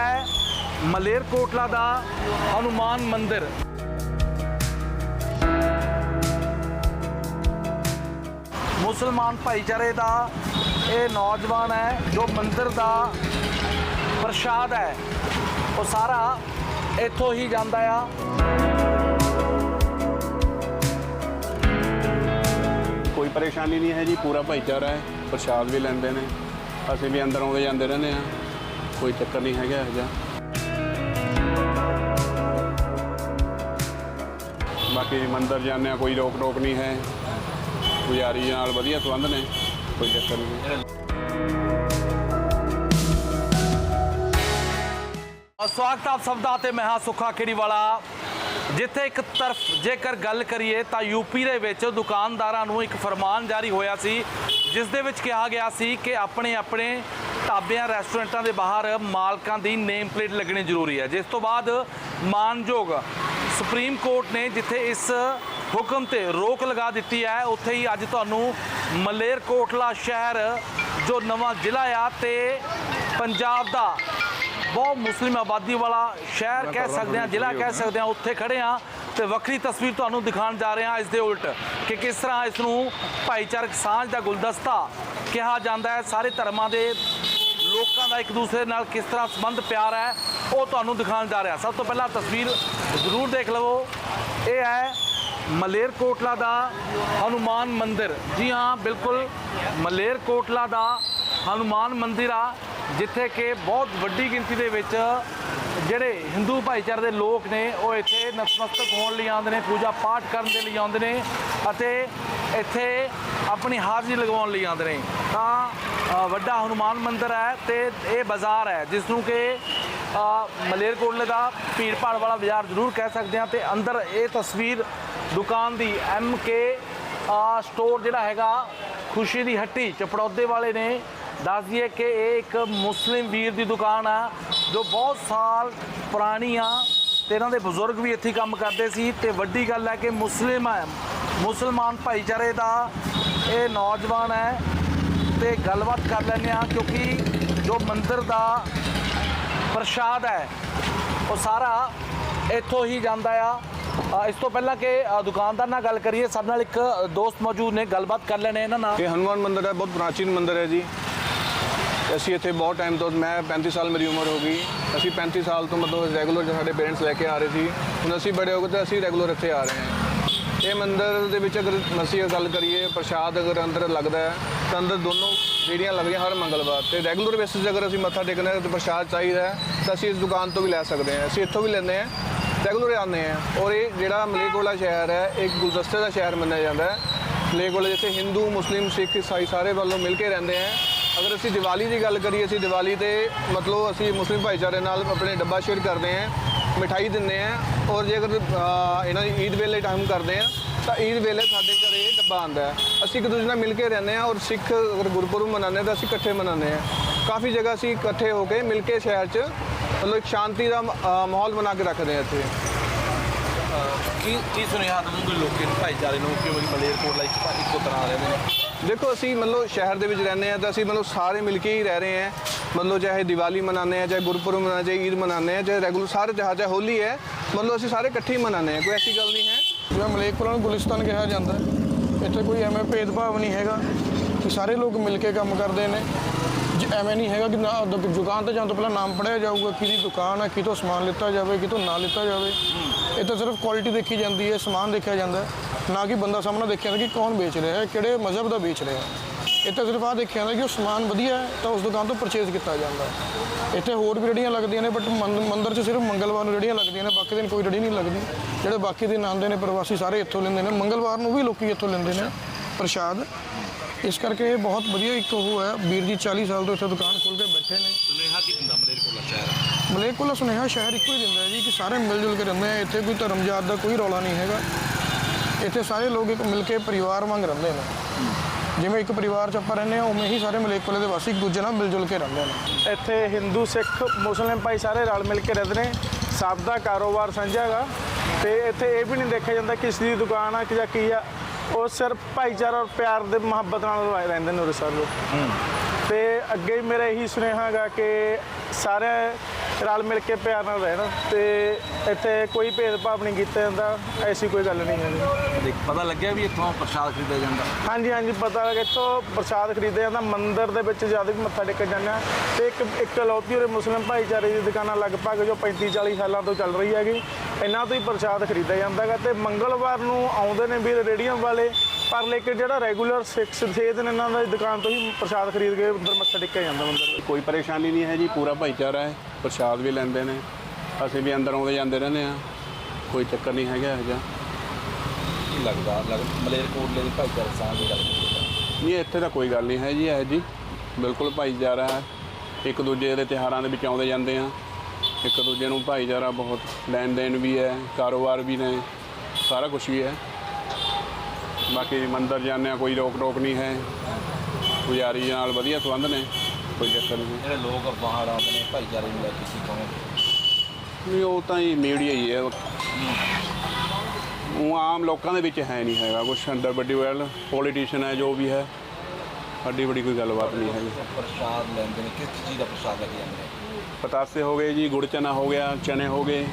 ਹੈ ਮਲੇਰਕੋਟਲਾ ਦਾ ਹਨੂਮਾਨ ਮੰਦਿਰ। ਮੁਸਲਮਾਨ ਭਾਈਚਾਰੇ ਦਾ ਇਹ ਨੌਜਵਾਨ ਹੈ, ਜੋ ਮੰਦਿਰ ਦਾ ਪ੍ਰਸ਼ਾਦ ਹੈ। ਉਹ ਸਾਰਾ ਇੱਥੋਂ ਹੀ ਜਾਂਦਾ ਆ। ਕੋਈ ਪਰੇਸ਼ਾਨੀ ਨਹੀਂ ਹੈ ਜੀ, ਪੂਰਾ ਭਾਈਚਾਰਾ ਹੈ, ਪ੍ਰਸ਼ਾਦ ਵੀ ਲੈਂਦੇ ਨੇ। ਅਸੀਂ ਵੀ ਅੰਦਰ ਆਉਂਦੇ ਜਾਂਦੇ ਰਹਿੰਦੇ ਆ ਕੋਈ ਚੱਕਰ ਨਹੀਂ ਹੈਗਾ ਇਹੋ ਜਿਹਾ। ਬਾਕੀ ਮੰਦਰ ਜਾਂਦੇ ਆ ਕੋਈ ਰੋਕ ਟੋਕ ਨਹੀਂ ਹੈ। ਪੁਜਾਰੀ ਨਾਲ ਵਧੀਆ ਸੰਬੰਧ ਨੇ, ਕੋਈ ਚੱਕਰ ਨਹੀਂ ਸਵਾਗਤ ਆਪ ਸਭ ਦਾ ਤੇ ਮੈਂ ਹਾਂ ਸੁੱਖਾ ਖੇੜੀਵਾਲਾ। ਜਿੱਥੇ ਇੱਕ ਤਰਫ ਜੇਕਰ ਗੱਲ ਕਰੀਏ ਤਾਂ ਯੂਪੀ ਦੇ ਵਿੱਚ ਦੁਕਾਨਦਾਰਾਂ ਨੂੰ ਇੱਕ ਫਰਮਾਨ ਜਾਰੀ ਹੋਇਆ ਸੀ, ਜਿਸ ਦੇ ਵਿੱਚ ਕਿਹਾ ਗਿਆ ਸੀ ਕਿ ਆਪਣੇ ਆਪਣੇ ਢਾਬਿਆਂ ਰੈਸਟੋਰੈਂਟਾਂ ਦੇ ਬਾਹਰ ਮਾਲਕਾਂ ਦੀ ਨੇਮ ਪਲੇਟ ਲੱਗਣੀ ਜ਼ਰੂਰੀ ਹੈ। ਜਿਸ ਤੋਂ ਬਾਅਦ ਮਾਨਯੋਗ ਸੁਪਰੀਮ ਕੋਰਟ ਨੇ ਜਿੱਥੇ ਇਸ ਹੁਕਮ ਤੇ ਰੋਕ ਲਗਾ ਦਿੱਤੀ ਹੈ ਉੱਥੇ ਹੀ ਅੱਜ ਤੁਹਾਨੂੰ ਮਲੇਰਕੋਟਲਾ ਸ਼ਹਿਰ ਜੋ ਨਵਾਂ ਜ਼ਿਲ੍ਹਾ ਆ ਤੇ ਪੰਜਾਬ ਦਾ ਬਹੁਤ ਮੁਸਲਿਮ ਆਬਾਦੀ ਵਾਲਾ ਸ਼ਹਿਰ ਕਹਿ ਸਕਦੇ ਹਾਂ ਜ਼ਿਲ੍ਹਾ ਕਹਿ ਸਕਦੇ ਹਾਂ ਉੱਥੇ ਖੜੇ ਹਾਂ ਤੇ ਵੱਖਰੀ ਤਸਵੀਰ ਤੁਹਾਨੂੰ ਦਿਖਾਉਣ ਜਾ ਰਹੇ ਹਾਂ ਇਸ ਦੇ ਉਲਟ ਕਿ ਕਿਸ ਤਰ੍ਹਾਂ ਇਸ ਨੂੰ ਭਾਈਚਾਰਕ ਸਾਂਝ ਦਾ ਗੁਲਦਸਤਾ ਕਿਹਾ ਜਾਂਦਾ ਹੈ। ਸਾਰੇ ਧਰਮਾਂ ਦੇ ਲੋਕਾਂ ਦਾ ਇੱਕ ਦੂਸਰੇ ਨਾਲ ਕਿਸ ਤਰ੍ਹਾਂ ਸੰਬੰਧ ਪਿਆਰ ਹੈ, ਉਹ ਤੁਹਾਨੂੰ ਦਿਖਾਉਣ ਜਾ ਰਿਹਾ। ਸਭ ਤੋਂ ਪਹਿਲਾਂ ਤਸਵੀਰ ਜ਼ਰੂਰ ਦੇਖ ਲਵੋ। ਇਹ ਹੈ ਮਲੇਰਕੋਟਲਾ ਦਾ ਹਨੂਮਾਨ ਮੰਦਿਰ। ਜੀ ਹਾਂ, ਬਿਲਕੁਲ ਮਲੇਰਕੋਟਲਾ ਦਾ ਹਨੂਮਾਨ ਮੰਦਿਰ ਆ, ਜਿੱਥੇ ਕਿ ਬਹੁਤ ਵੱਡੀ ਗਿਣਤੀ ਦੇ ਵਿੱਚ ਜਿਹੜੇ ਹਿੰਦੂ ਭਾਈਚਾਰੇ ਦੇ ਲੋਕ ਨੇ, ਉਹ ਇੱਥੇ ਨਤਮਸਤਕ ਹੋਣ ਲਈ ਆਉਂਦੇ ਨੇ, ਪੂਜਾ ਪਾਠ ਕਰਨ ਦੇ ਲਈ ਆਉਂਦੇ ਨੇ ਅਤੇ ਇੱਥੇ ਆਪਣੀ ਹਾਜ਼ਰੀ ਲਗਵਾਉਣ ਲਈ ਆਉਂਦੇ ਨੇ। ਤਾਂ ਵੱਡਾ ਹਨੂਮਾਨ ਮੰਦਿਰ ਹੈ ਤੇ ਇਹ ਬਾਜ਼ਾਰ ਹੈ, ਜਿਸ ਨੂੰ ਕਿ ਮਲੇਰਕੋਟਲੇ ਦਾ ਭੀੜ ਭਾੜ ਵਾਲਾ ਬਾਜ਼ਾਰ ਜ਼ਰੂਰ ਕਹਿ ਸਕਦੇ ਹਾਂ ਤੇ ਅੰਦਰ ਇਹ ਤਸਵੀਰ ਦੁਕਾਨ ਦੀ ਐਮ ਕੇ ਸਟੋਰ ਜਿਹੜਾ ਹੈਗਾ, ਖੁਸ਼ੀ ਦੀ ਹੱਟੀ, ਚਪੜੌਦੇ ਵਾਲੇ ਨੇ। ਦੱਸ ਦਈਏ ਕਿ ਇਹ ਇੱਕ ਮੁਸਲਿਮ ਵੀਰ ਦੀ ਦੁਕਾਨ ਆ ਜੋ ਬਹੁਤ ਸਾਲ ਪੁਰਾਣੀ ਆ ਤੇ ਇਹਨਾਂ ਦੇ ਬਜ਼ੁਰਗ ਵੀ ਇੱਥੇ ਕੰਮ ਕਰਦੇ ਸੀ ਤੇ ਵੱਡੀ ਗੱਲ ਹੈ ਕਿ ਮੁਸਲਿਮ ਹੈ, ਮੁਸਲਮਾਨ ਭਾਈਚਾਰੇ ਦਾ ਇਹ ਨੌਜਵਾਨ ਹੈ ਤੇ ਗੱਲਬਾਤ ਕਰ ਲੈਂਦੇ ਆ ਕਿਉਂਕਿ ਜੋ ਮੰਦਿਰ ਦਾ ਪ੍ਰਸ਼ਾਦ ਹੈ, ਉਹ ਸਾਰਾ ਇੱਥੋਂ ਹੀ ਜਾਂਦਾ ਆ। ਇਸ ਤੋਂ ਪਹਿਲਾਂ ਕਿ ਦੁਕਾਨਦਾਰ ਨਾਲ ਗੱਲ ਕਰੀਏ ਸਾਡੇ ਨਾਲ ਇੱਕ ਦੋਸਤ ਮੌਜੂਦ ਨੇ, ਗੱਲਬਾਤ ਕਰ ਲੈਣੇ ਇਹਨਾਂ ਨਾਲ। ਇਹ ਹਨੂਮਾਨ ਮੰਦਿਰ ਹੈ, ਬਹੁਤ ਪ੍ਰਾਚੀਨ ਮੰਦਿਰ ਹੈ ਜੀ। ਅਸੀਂ ਇੱਥੇ ਬਹੁਤ ਟਾਈਮ ਤੋਂ, ਮੈਂ 35 ਸਾਲ ਮੇਰੀ ਉਮਰ ਹੋ ਗਈ। ਅਸੀਂ 35 ਸਾਲ ਤੋਂ ਮਤਲਬ ਰੈਗੂਲਰ ਸਾਡੇ ਪੇਰੈਂਟਸ ਲੈ ਕੇ ਆ ਰਹੇ ਸੀ, ਹੁਣ ਅਸੀਂ ਬੜੇ ਹੋ ਗਏ ਤੇ ਅਸੀਂ ਰੈਗੂਲਰ ਇੱਥੇ ਆ ਰਹੇ ਹਾਂ। ਇਹ ਮੰਦਿਰ ਦੇ ਵਿੱਚ ਅਗਰ ਅਸੀਂ ਗੱਲ ਕਰੀਏ, ਪ੍ਰਸ਼ਾਦ ਅਗਰ ਅੰਦਰ ਲੱਗਦਾ ਹੈ, ਤਾਂ ਅੰਦਰ ਦੋਨੋਂ ਜਿਹੜੀਆਂ ਲੱਗਦੀਆਂ ਹਰ ਮੰਗਲਵਾਰ ਤੇ ਰੈਗੂਲਰ ਬੇਸਿਸ ਅਗਰ ਅਸੀਂ ਮੱਥਾ ਟੇਕਣਾ ਹੈ ਤੇ ਪ੍ਰਸ਼ਾਦ ਚਾਹੀਦਾ ਹੈ, ਤਾਂ ਅਸੀਂ ਇਸ ਦੁਕਾਨ ਤੋਂ ਵੀ ਲੈ ਸਕਦੇ ਹਾਂ। ਅਸੀਂ ਇੱਥੋਂ ਵੀ ਲੈਂਦੇ ਹਾਂ ਰੈਗੂਲਰ ਆਉਂਦੇ ਹਾਂ। ਔਰ ਇਹ ਜਿਹੜਾ ਮਲੇਕੋਲਾ ਸ਼ਹਿਰ ਹੈ ਇੱਕ ਗੁਲਦਸਤੇ ਦਾ ਸ਼ਹਿਰ ਮੰਨਿਆ ਜਾਂਦਾ ਹੈ। ਮਲੇਕੋਲਾ ਜਿੱਥੇ ਹਿੰਦੂ, ਮੁਸਲਿਮ, ਸਿੱਖ ਇਸਾਈ ਸਾਰੇ ਵੱਲੋਂ ਮਿਲ ਕੇ ਰਹਿੰਦੇ ਹੈ। ਅਗਰ ਅਸੀਂ ਦੀਵਾਲੀ ਦੀ ਗੱਲ ਕਰੀਏ, ਅਸੀਂ ਦੀਵਾਲੀ ਤੇ ਮਤਲਬ ਅਸੀਂ ਮੁਸਲਿਮ ਭਾਈਚਾਰੇ ਨਾਲ ਆਪਣੇ ਡੱਬਾ ਸ਼ੇਅਰ ਕਰਦੇ ਹਾਂ, ਮਿਠਾਈ ਦਿੰਦੇ ਹਾਂ ਔਰ ਜੇ ਅਗਰ ਇਹਨਾਂ ਦੀ ਈਦ ਵੇਲੇ ਟਾਈਮ ਕਰਦੇ ਹਾਂ, ਤਾਂ ਈਦ ਵੇਲੇ ਸਾਡੇ ਘਰੇ ਇਹ ਡੱਬਾ ਆਉਂਦਾ ਹੈ। ਅਸੀਂ ਇੱਕ ਦੂਜੇ ਨਾਲ ਮਿਲ ਕੇ ਰਹਿੰਦੇ ਹਾਂ ਔਰ ਸਿੱਖ ਅਗਰ ਗੁਰਪੁਰਬ ਮਨਾਉਂਦੇ ਹਾਂ ਤਾਂ ਅਸੀਂ ਇਕੱਠੇ ਮਨਾਉਂਦੇ ਹਾਂ। ਕਾਫੀ ਜਗ੍ਹਾ ਅਸੀਂ ਇਕੱਠੇ ਹੋ ਕੇ ਮਿਲ ਕੇ ਸ਼ਹਿਰ 'ਚ ਮਤਲਬ ਇੱਕ ਸ਼ਾਂਤੀ ਦਾ ਮਾਹੌਲ ਬਣਾ ਕੇ ਰੱਖਦੇ ਹਾਂ ਇੱਥੇ। ਕੀ ਕੀ ਸੁਨੇਹਾ ਦਵੋਗੇ ਲੋਕਾਂ ਨੂੰ, ਭਾਈਚਾਰੇ ਨੂੰ, ਕਿ ਮਲੇਰਕੋਟਲਾ ਇੱਕ ਇੱਕੋ ਤਰ੍ਹਾਂ ਰਹਿੰਦੇ ਨੇ? ਦੇਖੋ, ਅਸੀਂ ਮਤਲਬ ਸ਼ਹਿਰ ਦੇ ਵਿੱਚ ਰਹਿੰਦੇ ਹਾਂ ਤਾਂ ਅਸੀਂ ਮਤਲਬ ਸਾਰੇ ਮਿਲ ਕੇ ਹੀ ਰਹਿ ਰਹੇ ਹਾਂ। ਮਤਲਬ ਚਾਹੇ ਦੀਵਾਲੀ ਮਨਾਉਂਦੇ ਹਾਂ, ਚਾਹੇ ਗੁਰਪੁਰਬ ਮਨਾਉਂਦੇ, ਚਾਹੇ ਈਦ ਮਨਾਉਂਦੇ ਹਾਂ, ਚਾਹੇ ਰੈਗੂਲਰ ਸਾਰੇ ਤਿਉਹਾਰ, ਚਾਹੇ ਹੋਲੀ ਹੈ, ਮਤਲਬ ਅਸੀਂ ਸਾਰੇ ਇਕੱਠੇ ਹੀ ਮਨਾਉਂਦੇ ਹਾਂ। ਕੋਈ ਐਸੀ ਗੱਲ ਨਹੀਂ ਹੈ। ਜਿਵੇਂ ਮਲੇਕਪੁਰਾ ਨੂੰ ਗੁਲਿਸਤਾਨ ਕਿਹਾ ਜਾਂਦਾ ਇੱਥੇ ਕੋਈ ਐਵੇਂ ਭੇਦਭਾਵ ਨਹੀਂ ਹੈਗਾ ਕਿ ਸਾਰੇ ਲੋਕ ਮਿਲ ਕੇ ਕੰਮ ਕਰਦੇ ਨੇ। ਜ- ਐਵੇਂ ਨਹੀਂ ਹੈਗਾ ਕਿ ਨਾ ਦੁਕਾਨ ਤੇ ਜਾਣ ਤੋਂ ਪਹਿਲਾਂ ਨਾਮ ਪੜਿਆ ਜਾਊਗਾ, ਕਿਹਦੀ ਦੁਕਾਨ ਹੈ, ਕਿਤੋਂ ਸਮਾਨ ਲਿੱਤਾ ਜਾਵੇ, ਕਿਤੋਂ ਨਾ ਲਿੱਤਾ ਜਾਵੇ। ਇਹ ਤਾਂ ਸਿਰਫ ਕੁਆਲਿਟੀ ਦੇਖੀ ਜਾਂਦੀ ਹੈ, ਸਮਾਨ ਦੇਖਿਆ ਜਾਂਦਾ ਹੈ। ਨਾ ਕਿ ਬੰਦਾ ਸਾਹਮਣੇ ਦੇਖਿਆ ਜਾਂਦਾ ਕਿ ਕੌਣ ਵੇਚ ਰਿਹਾ ਹੈ ਕਿਹੜੇ ਮਜ਼ਹਬ ਦਾ ਵੇਚ ਰਿਹਾ ਹੈ। ਤਾਂ ਸਿਰਫ ਆ ਦੇਖਿਆ ਜਾਂਦਾ ਕਿ ਉਹ ਸਮਾਨ ਵਧੀਆ ਹੈ ਤਾਂ ਉਸ ਦੁਕਾਨ ਤੋਂ ਪਰਚੇਜ਼ ਕੀਤਾ ਜਾਂਦਾ ਹੈ। ਇੱਥੇ ਹੋਰ ਵੀ ਰੇੜੀਆਂ ਲੱਗਦੀਆਂ ਨੇ ਬਟ ਮੰਦਿਰ 'ਚ ਸਿਰਫ ਮੰਗਲਵਾਰ ਨੂੰ ਰੇੜੀਆਂ ਲੱਗਦੀਆਂ ਨੇ ਬਾਕੀ ਦਿਨ ਕੋਈ ਰੇੜੀ ਨਹੀਂ ਲੱਗਦੀ। ਜਿਹੜੇ ਬਾਕੀ ਦਿਨ ਆਉਂਦੇ ਨੇ ਪ੍ਰਵਾਸੀ ਸਾਰੇ ਇੱਥੋਂ ਲੈਂਦੇ ਨੇ। ਮੰਗਲਵਾਰ ਨੂੰ ਵੀ ਲੋਕੀ ਇੱਥੋਂ ਲੈਂਦੇ ਨੇ ਪ੍ਰਸ਼ਾਦ। ਇਸ ਕਰਕੇ ਇਹ ਬਹੁਤ ਵਧੀਆ ਇੱਕ ਉਹ ਹੈ ਵੀਰ ਜੀ 40 ਸਾਲ ਤੋਂ ਇੱਥੇ ਦੁਕਾਨ ਖੋਲ ਕੇ ਬੈਠੇ ਨੇ। ਸੁਨੇਹਾ ਕੀ ਦਿੰਦਾ ਮਲੇਰਕੋਟਲਾ ਸ਼ਹਿਰ? ਮਲੇਕੁਲਾ ਸੁਨੇਹਾ ਸ਼ਹਿਰ ਇੱਕੋ ਹੀ ਦਿੰਦਾ ਹੈ ਜੀ ਕਿ ਸਾਰੇ ਮਿਲ ਜੁਲ ਕੇ ਰਹਿੰਦੇ ਆ। ਇੱਥੇ ਕੋਈ ਧਰਮ ਜਾਤ ਦਾ ਕੋਈ ਰੌਲਾ ਨਹੀਂ ਹੈਗਾ। ਇੱਥੇ ਸਾਰੇ ਲੋਕ ਇੱਕ ਮਿਲ ਕੇ ਪਰਿਵਾਰ ਵਾਂਗ ਰਹਿੰਦੇ ਨੇ। ਜਿਵੇਂ ਇੱਕ ਪਰਿਵਾਰ 'ਚ ਆਪਾਂ ਰਹਿੰਦੇ ਹਾਂ ਉਵੇਂ ਹੀ ਸਾਰੇ ਮਲੇਕੁਲੇ ਦੇ ਵਾਸੀ ਇੱਕ ਦੂਜੇ ਨਾਲ ਮਿਲ ਜੁਲ ਕੇ ਰਹਿੰਦੇ ਨੇ। ਇੱਥੇ ਹਿੰਦੂ ਸਿੱਖ ਮੁਸਲਿਮ ਭਾਈ ਸਾਰੇ ਰਲ ਮਿਲ ਕੇ ਰਹਿੰਦੇ ਨੇ। ਸਭ ਦਾ ਕਾਰੋਬਾਰ ਸਾਂਝਾ ਹੈਗਾ ਤੇ ਇੱਥੇ ਇਹ ਵੀ ਨਹੀਂ ਦੇਖਿਆ ਜਾਂਦਾ ਕਿਸ ਦੀ ਦੁਕਾਨ ਆ ਕਿ ਜਾਂ ਕੀ ਆ। ਉਹ ਸਿਰਫ ਭਾਈਚਾਰਾ ਔਰ ਪਿਆਰ ਦੇ ਮੁਹੱਬਤ ਨਾਲ ਰਹਿ- ਰਹਿੰਦੇ ਨੇ ਉਰੇ ਸਾਰੇ ਲੋਕ। ਤੇ ਅੱਗੇ ਮੇਰਾ ਇਹੀ ਸੁਨੇਹਾ ਹੈਗਾ ਕਿ ਸਾਰੇ ਰਲ ਮਿਲ ਕੇ ਪਿਆਰ ਨਾਲ ਰਹਿਣ ਤੇ ਇੱਥੇ ਕੋਈ ਭੇਦਭਾਵ ਨਹੀਂ ਕੀਤਾ ਜਾਂਦਾ ਐਸੀ ਕੋਈ ਗੱਲ ਨਹੀਂ ਹੈ ਜੀ ਦੇਖ ਪਤਾ ਲੱਗਿਆ ਵੀ ਇੱਥੋਂ ਪ੍ਰਸ਼ਾਦ ਖਰੀਦਿਆ ਜਾਂਦਾ? ਹਾਂਜੀ ਹਾਂਜੀ ਪਤਾ ਕਿ ਇੱਥੋਂ ਪ੍ਰਸ਼ਾਦ ਖਰੀਦਿਆ ਜਾਂਦਾ ਮੰਦਿਰ ਦੇ ਵਿੱਚ ਜ਼ਿਆਦਾ ਵੀ ਮੱਥਾ ਟੇਕਣ ਜਾਂਦੇ। ਤੇ ਇੱਕ ਇੱਕ ਲੌਤੀ ਉਰੇ ਮੁਸਲਿਮ ਭਾਈਚਾਰੇ ਦੀ ਦੁਕਾਨਾਂ ਲਗਭਗ ਜੋ 35 40 ਸਾਲਾਂ ਤੋਂ ਚੱਲ ਰਹੀ ਹੈਗੀ। ਇਹਨਾਂ ਤੋਂ ਹੀ ਪ੍ਰਸ਼ਾਦ ਖਰੀਦਿਆ ਜਾਂਦਾ ਹੈਗਾ ਤੇ ਮੰਗਲਵਾਰ ਨੂੰ ਆਉਂਦੇ ਨੇ ਵੀ ਰੇੜੀਆਂ ਵਾਲੇ ਪਰ ਲੇਕਿਨ ਜਿਹੜਾ ਰੈਗੂਲਰ 6 6 ਦਿਨ ਇਹਨਾਂ ਦੀ ਦੁਕਾਨ ਤੋਂ ਹੀ ਪ੍ਰਸ਼ਾਦ ਖਰੀਦ ਕੇ ਅੰਦਰ ਮੱਥਾ ਟੇਕਿਆ ਜਾਂਦਾ ਮੰਦਿਰ ਕੋਈ ਪਰੇਸ਼ਾਨੀ ਨਹੀਂ ਹੈ ਜੀ ਪੂਰਾ ਭਾਈਚਾਰਾ ਹੈ ਪ੍ਰਸ਼ਾਦ ਵੀ ਲੈਂਦੇ ਨੇ ਅਸੀਂ ਵੀ ਅੰਦਰ ਆਉਂਦੇ ਜਾਂਦੇ ਰਹਿੰਦੇ ਆ ਕੋਈ ਚੱਕਰ ਨਹੀਂ ਹੈਗਾ ਇਹੋ ਜਿਹਾ। ਲੱਗਦਾ ਲੱਗ ਮਲੇਰਕੋਟਲੇ ਦੀ ਭਾਈਚਾਰਕ ਸਾਂਝ ਦੀ ਗੱਲ ਨਹੀਂ ਇੱਥੇ ਤਾਂ ਕੋਈ ਗੱਲ ਨਹੀਂ ਹੈ ਜੀ ਇਹ ਜੀ। ਬਿਲਕੁਲ ਭਾਈਚਾਰਾ ਹੈ। ਇੱਕ ਦੂਜੇ ਦੇ ਤਿਉਹਾਰਾਂ ਦੇ ਵਿੱਚ ਆਉਂਦੇ ਜਾਂਦੇ ਆ ਇੱਕ ਦੂਜੇ ਨੂੰ ਭਾਈਚਾਰਾ ਬਹੁਤ ਲੈਣ ਦੇਣ ਵੀ ਹੈ ਕਾਰੋਬਾਰ ਵੀ ਨੇ ਸਾਰਾ ਕੁਝ ਵੀ ਹੈ। ਬਾਕੀ ਮੰਦਰ ਜਾਂਦੇ ਆ ਕੋਈ ਰੋਕ ਟੋਕ ਨਹੀਂ ਹੈ। ਪੁਜਾਰੀ ਨਾਲ ਵਧੀਆ ਸੰਬੰਧ ਨੇ ਕੋਈ ਚੱਕਰ ਨਹੀਂ। ਜਿਹੜੇ ਲੋਕ ਬਾਹਰ ਆਉਂਦੇ ਨੇ ਭਾਈਚਾਰੇ ਨੂੰ ਲੈ ਕੇ ਕੀ ਕਹੋਗੇ? ਨਹੀਂ ਉਹ ਤਾਂ ਹੀ ਮੀਡੀਆ ਹੀ ਹੈ। ਉਹ ਆਮ ਲੋਕਾਂ ਦੇ ਵਿੱਚ ਹੈ ਨਹੀਂ ਹੈਗਾ ਕੁਛ ਅੰਦਰ ਵੱਡੀ ਵੈਲ ਪੋਲੀਟੀਸ਼ੀਅਨ ਹੈ ਜੋ ਵੀ ਹੈ। ਸਾਡੀ ਬੜੀ ਕੋਈ ਗੱਲਬਾਤ ਨਹੀਂ ਹੈਗੀ। ਪ੍ਰਸ਼ਾਦ ਲੈਂਦੇ ਨੇ ਕਿਸ ਚੀਜ਼ ਦਾ ਪ੍ਰਸ਼ਾਦ ਲੈ ਕੇ ਜਾਂਦੇ ਨੇ? ਪਤਾਸੇ ਹੋ ਗਏ ਜੀ ਗੁੜ ਚਨਾ ਹੋ ਗਿਆ ਚਨੇ ਹੋ ਗਏ।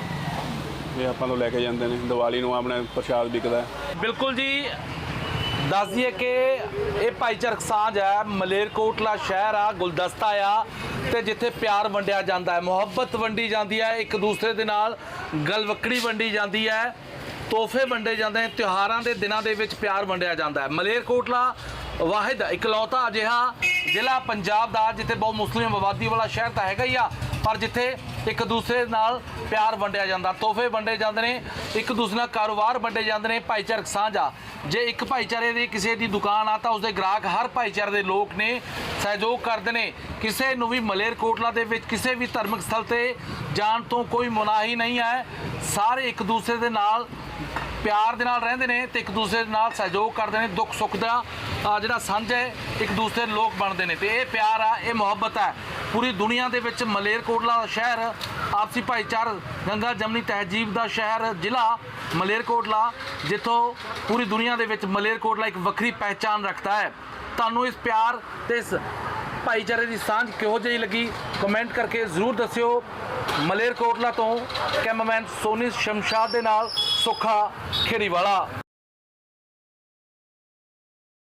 ਇਹ ਆਪਾਂ ਤੋਂ ਲੈ ਕੇ ਜਾਂਦੇ ਨੇ। ਦੀਵਾਲੀ ਨੂੰ ਆਪਣੇ ਪ੍ਰਸ਼ਾਦ ਵਿਕਦਾ ਬਿਲਕੁਲ ਜੀ ਦੱਸ ਦਈਏ ਕਿ ਇਹ ਭਾਈਚਾਰਕ ਸਾਂਝ ਹੈ। ਮਲੇਰਕੋਟਲਾ ਸ਼ਹਿਰ ਆ, ਗੁਲਦਸਤਾ ਆ ਤੇ ਜਿੱਥੇ ਪਿਆਰ ਵੰਡਿਆ ਜਾਂਦਾ ਹੈ, ਮੁਹੱਬਤ ਵੰਡੀ ਜਾਂਦੀ ਹੈ, ਇੱਕ ਦੂਸਰੇ ਦੇ ਨਾਲ ਗਲਵਕੜੀ ਵੰਡੀ ਜਾਂਦੀ ਹੈ, ਤੋਹਫੇ ਵੰਡੇ ਜਾਂਦੇ ਨੇ, ਤਿਉਹਾਰਾਂ ਦੇ ਦਿਨਾਂ ਦੇ ਵਿੱਚ ਪਿਆਰ ਵੰਡਿਆ ਜਾਂਦਾ ਹੈ। ਮਲੇਰਕੋਟਲਾ ਵਾਹਿਦ ਇਕਲੌਤਾ ਅਜਿਹਾ ਜ਼ਿਲ੍ਹਾ ਪੰਜਾਬ ਦਾ, ਜਿੱਥੇ ਬਹੁਤ ਮੁਸਲਿਮ ਆਬਾਦੀ ਵਾਲਾ ਸ਼ਹਿਰ ਤਾਂ ਹੈਗਾ ਹੀ ਆ। ਪਰ ਜਿੱਥੇ ਇੱਕ ਦੂਸਰੇ ਨਾਲ ਪਿਆਰ ਵੰਡਿਆ ਜਾਂਦਾ, ਤੋਹਫੇ ਵੰਡੇ ਜਾਂਦੇ ਨੇ, ਇੱਕ ਦੂਸਰੇ ਨਾਲ ਕਾਰੋਬਾਰ ਵੰਡੇ ਜਾਂਦੇ ਨੇ, ਭਾਈਚਾਰਕ ਸਾਂਝ। ਆ ਜੇ ਇੱਕ ਭਾਈਚਾਰੇ ਦੀ ਕਿਸੇ ਦੀ ਦੁਕਾਨ ਆ ਤਾਂ ਉਸਦੇ ਗ੍ਰਾਹਕ ਹਰ ਭਾਈਚਾਰੇ ਦੇ ਲੋਕ ਨੇ, ਸਹਿਯੋਗ ਕਰਦੇ ਨੇ। ਕਿਸੇ ਨੂੰ ਵੀ ਮਲੇਰਕੋਟਲਾ ਦੇ ਵਿੱਚ ਕਿਸੇ ਵੀ ਧਾਰਮਿਕ ਸਥਲ ਤੇ ਜਾਣ ਤੋਂ ਕੋਈ ਮਨਾਹੀ ਨਹੀਂ ਹੈ। ਸਾਰੇ ਇੱਕ ਦੂਸਰੇ ਦੇ ਨਾਲ ਪਿਆਰ ਦੇ ਨਾਲ ਰਹਿੰਦੇ ਨੇ ਤੇ ਇੱਕ ਦੂਸਰੇ ਦੇ ਨਾਲ ਸਹਿਯੋਗ ਕਰਦੇ ਨੇ। ਦੁੱਖ ਸੁੱਖ ਦਾ ਜਿਹੜਾ ਸਾਂਝ ਹੈ, ਇੱਕ ਦੂਸਰੇ ਲੋਕ ਬਣਦੇ ਨੇ। ਤੇ ਇਹ ਪਿਆਰ ਆ, ਇਹ ਮੁਹੱਬਤ ਹੈ। ਪੂਰੀ ਦੁਨੀਆ ਦੇ ਵਿੱਚ ਮਲੇਰਕੋਟਲਾ ਸ਼ਹਿਰ, ਆਪਸੀ ਭਾਈਚਾਰ, ਗੰਗਾ ਜਮਨੀ ਤਹਿਜੀਬ ਦਾ ਸ਼ਹਿਰ, ਜ਼ਿਲ੍ਹਾ ਮਲੇਰਕੋਟਲਾ, ਜਿੱਥੋਂ ਪੂਰੀ ਦੁਨੀਆ ਦੇ ਵਿੱਚ ਮਲੇਰਕੋਟਲਾ ਇੱਕ ਵੱਖਰੀ ਪਹਿਚਾਨ ਰੱਖਦਾ ਹੈ। ਤੁਹਾਨੂੰ ਇਸ ਪਿਆਰ ਤੇ ਇਸ ਭਾਈਚਾਰੇ ਦੀ ਸਾਂਝ ਕਿਹੋ ਜਿਹੀ ਲੱਗੀ? ਕਮੈਂਟ ਕਰਕੇ ਜ਼ਰੂਰ ਦੱਸਿਓ। ਮਲੇਰਕੋਟਲਾ ਤੋਂ ਕੈਮਰਾਮੈਨ ਸੋਨੀ ਸ਼ਮਸ਼ਾਦ ਦੇ ਨਾਲ ਸੁੱਖਾ ਖੇੜੀਵਾਲਾ।